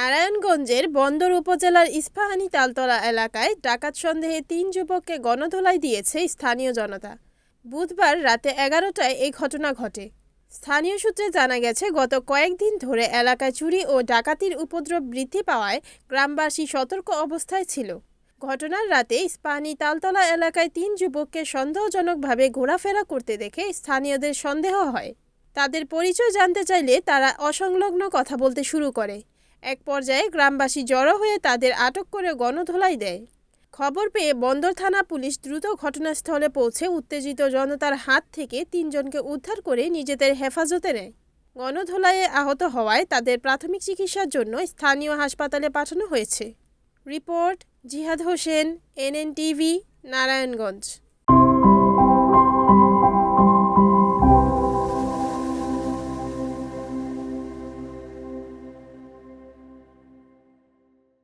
নারায়ণগঞ্জের বন্দর উপজেলার ইস্পাহানি তালতলা এলাকায় ডাকাত সন্দেহে তিন যুবককে গণধোলাই দিয়েছে স্থানীয় জনতা। বুধবার রাতে এগারোটায় এই ঘটনা ঘটে। স্থানীয় সূত্রে জানা গেছে, গত কয়েকদিন ধরে এলাকায় চুরি ও ডাকাতির উপদ্রব বৃদ্ধি পাওয়ায় গ্রামবাসী সতর্ক অবস্থায় ছিল। ঘটনার রাতে ইস্পাহানি তালতলা এলাকায় তিন যুবককে সন্দেহজনকভাবে ঘোরাফেরা করতে দেখে স্থানীয়দের সন্দেহ হয়। তাদের পরিচয় জানতে চাইলে তারা অসংলগ্ন কথা বলতে শুরু করে। এক পর্যায়ে গ্রামবাসী জড়ো হয়ে তাদের আটক করে গণধোলাই দেয়। খবর পেয়ে বন্দর থানা পুলিশ দ্রুত ঘটনাস্থলে পৌঁছে উত্তেজিত জনতার হাত থেকে তিনজনকে উদ্ধার করে নিজেদের হেফাজতে নেয়। গণধোলাইয়ে আহত হওয়ায় তাদের প্রাথমিক চিকিৎসার জন্য স্থানীয় হাসপাতালে পাঠানো হয়েছে। রিপোর্ট জিহাদ হোসেন, এনএনটিভি, নারায়ণগঞ্জ।